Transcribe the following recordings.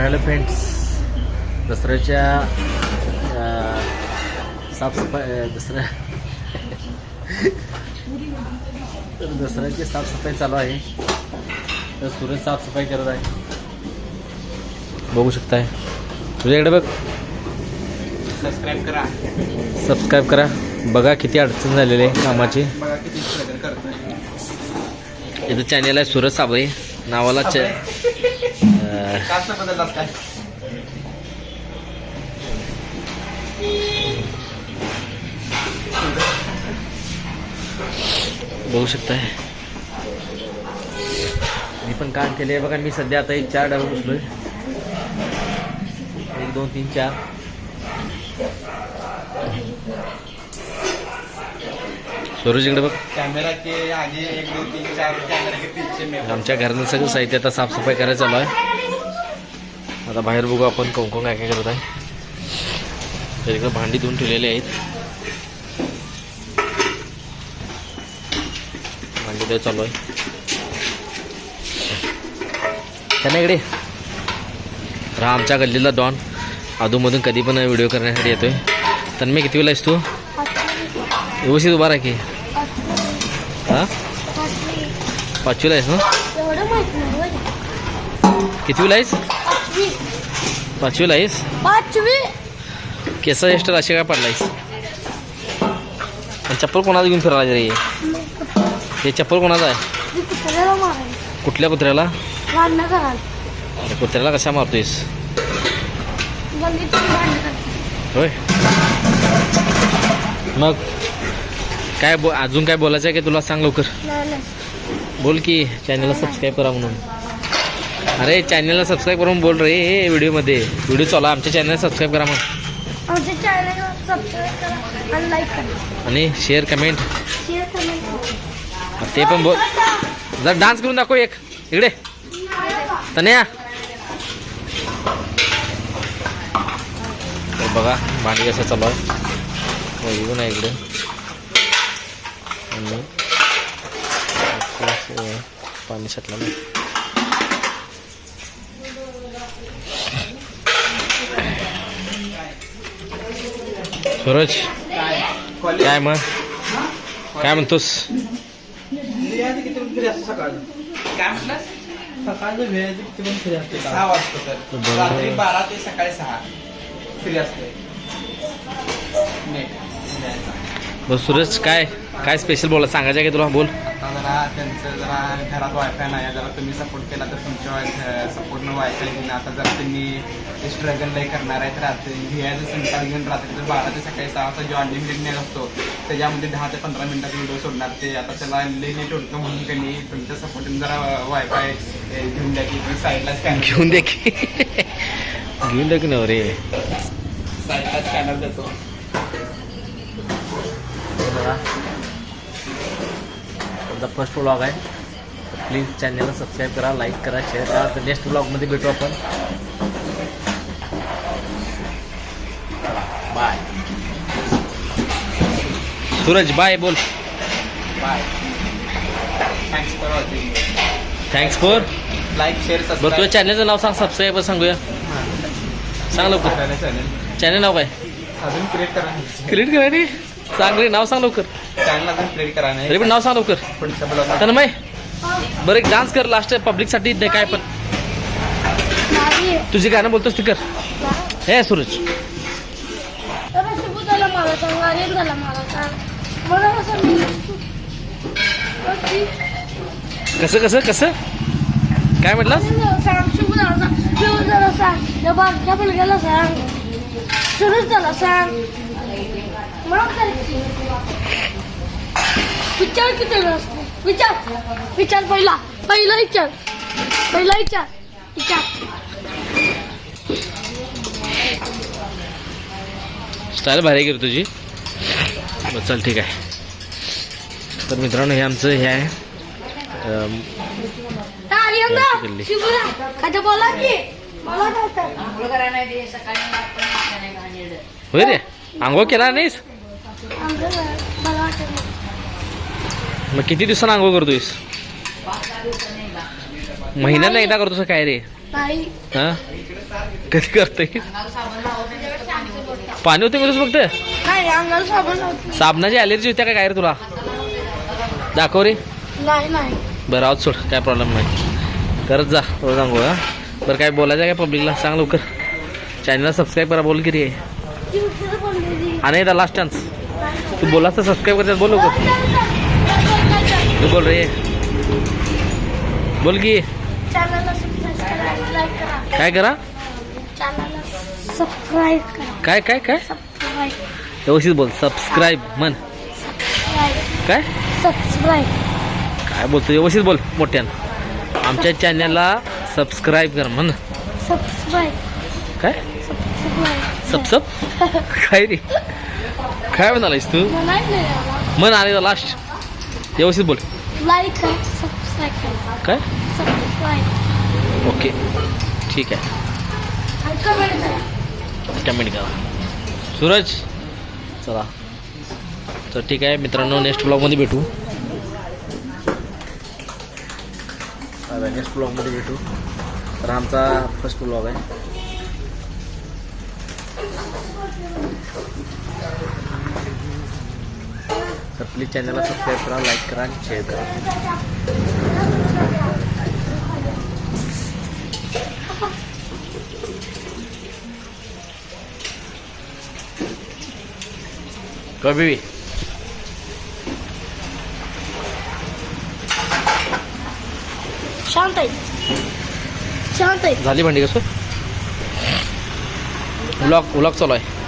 तर hello friends दसऱ्याच्या साफसफाई दसऱ्या तर दसऱ्याची साफसफाई चालू आहे. तर सूरज साफसफाई करत आहे. बघू शकताय. तुझ्याकडे बघ. सबस्क्राईब करा. सबस्क्राईब करा. बघा किती अडचण झालेली आहे कामाची. बघा किती स्ट्रगल करतोय. इथं चॅनेल आहे सूरज साबळे. नावाला च कास्ट बदललास काय? बघू शकताय. मी पण काम केले बघा मी सध्या आता एक चार डबे बसलोय. एक दोन तीन चार. सूरज इकडे बघ. कॅमेरा के आगे एक दो तीन चार कॅमेरा के पीछे में आमच्या घरातलं सगळं साहित्य आता साफसफाई करायला चालू आहे. आता बाहेर बघू आपण कोण कोण काय काय करत आहे. तर इकडे भांडी धुवून ठेवलेली आहेत. भांडी ते चालू आहे. त्यांना इकडे. तर हा आमच्या गल्लीला डॉन अधूमधून कधी पण व्हिडिओ करण्यासाठी येतोय. तन्मय किती वेळा आहेस तू? व्यवस्थित उभा राहा की. हां? पाचवीला आहेस ना? बरं. कितवीला आहेस? पाचवी. पाचवीला आहेस पाचवी. केस एस्टर असे काय पडलायस चप्पल कोणाला घेऊन फिरायला रे? हे चप्पल कोणाचं आहे? कुठल्या कुत्र्याला? कुत्र्याला कशा मारतोयस? होय. मग काय बो अजून काय बोलायचं आहे की तुला? सांग लवकर. बोल की चॅनलला सबस्क्राईब करा म्हणून. अरे चॅनलला सबस्क्राईब करून बोल रे हे व्हिडिओमध्ये. व्हिडिओ चालू. आमच्या चॅनलला सबस्क्राईब करा मग. आमच्या चॅनलला सबस्क्राईब करा आणि लाईक करा. आणि शेअर कमेंट शेअर करा ते पण बोल. जर डान्स करून दाखव एक. इकडे. तनया. तर बघा भांडी कसं चालू आहे. वैभव नाही इकडे. आणि पाणी साठलं नाही सूरज काय मग? काय म्हणतोस? वेळाचं काय सकाळचं किती पण फ्री असते सहा वाजता तर रात्री बारा ते सकाळी सहा फ्री असते नेट सूरज काय काय स्पेशल बोला सांगायचं आहे का तुला? बोल. जरा त्यांचं जरा घरात वायफाय नाही आहे. जरा तुम्ही सपोर्ट केला तर तुमच्या सपोर्टनं वायफाय घेऊन आता जर तुम्ही स्ट्रगल नाही करणार आहे तर रात्री घ्यायचं संकाळ घेऊन रात्री तर बारा ते सकाळी सहा वाजता जो अनलिमिटेड नेट असतो त्याच्यामध्ये दहा ते पंधरा मिनिटात व्हिडिओ सोडणार. ते आता त्याला नेट उडतं म्हणून त्यांनी तुमच्या सपोर्टने जरा वायफाय घेऊन द्या की साईडला स्कॅनर घेऊन दे की. घेऊन दे की नव रे साईडला स्कॅनर देतो. तुमचा फर्स्ट ब्लॉग आहे. प्लीज चॅनलला सबस्क्राईब करा लाईक करा शेअर करा. तर नेक्स्ट ब्लॉगमध्ये भेटू आपण. बाय सूरज बाय बोल. Bye thanks for watching thanks for like share बरं तुझ्या चॅनलचं नाव सांग सबस्क्राईब सांगूया. सांग लवकर. चॅनल चॅनल नाव काय? अजून क्रिएट करा. क्रिएट करा रे. सांग रे नाव सांग लवकर. तरी नाही. पण नाव सांग लवकर. पुढच्या ब्लॉग तन्मय बरं एक डान्स कर लास्ट पब्लिकसाठी दे काय पण. नाही. तुझी गाणं बोलतोस ती कर. हे सूरज. तर शिबू झाला मला सांग आर्यन झाला मला सांग. मला कसं मी कसं कसं कसं? काय म्हटलं सांग शिबू झाला सांग. शिबू झाला सांग. त्या बागच्या मुलग्याला सांग. सुरेश झाला सांग. मला काय विचार किती वेळ असतो? विचार. विचार पहिला. पहिला विचार. पहिला विचार. विचार. स्टाईल भारी गेली तुझी. बरं चल ठीक आहे. तर मित्रांनो हे आमचं हे आहे. होय रे? आंघोळ केला नाहीस? मग किती दिवसानं आंघोळ करतोयस? दिवसांनी एकदा. करतोस काय रे? हा? कधी करते पाणी होते का फक्त साबणाची ॲलर्जी होत्या का काय रे तुला? दाखव रे. बरं आहोत सोड. काय प्रॉब्लेम नाही. करत जा रोज आंघोळ हा. बरं काय बोलायचं आहे काय पब्लिकला सांग लवकर. चॅनलला सबस्क्राईब करा बोल की रे. ती उशीर बोलली आणि एकदा लास्ट चान्स तू बोलास तर सबस्क्राईब करतात बोल तू बोल रे. बोल की. काय करा? काय काय काय? व्यवस्थित बोल. सबस्क्राईब म्हण. काय? सबस्क्राईब काय बोलतो व्यवस्थित बोल मोठ्यानं. आमच्या चॅनलला सबस्क्राईब कर म्हण. सबस्क्राईब काय? सबस्क्राईब सबसब काय रे? काय म्हणालायस तू? म्हण आले लास्ट व्यवस्थित बोल. लाईक करा सबस्क्राईब करा काय ओके. ठीक आहे. आणि कमेंट करा. कमेंट करा सूरज चला. तर ठीक आहे मित्रांनो नेक्स्ट ब्लॉगमध्ये भेटू. नेक्स्ट ब्लॉगमध्ये भेटू. तर आमचा फर्स्ट ब्लॉग आहे. तर प्लीज चॅनलला सबस्क्राईब करा लाईक करा आणि शेअर करा. भी. शांत शांत झाली भांडी कसं? ब्लॉग ब्लॉग चालू आहे.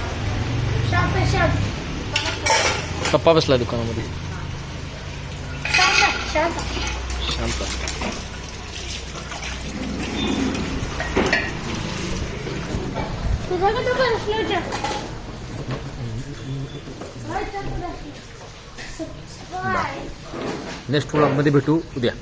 पप्पा बसलाय दुकानामध्ये. शांत नेक्स्ट ब्लॉगमध्ये भेटू उद्या.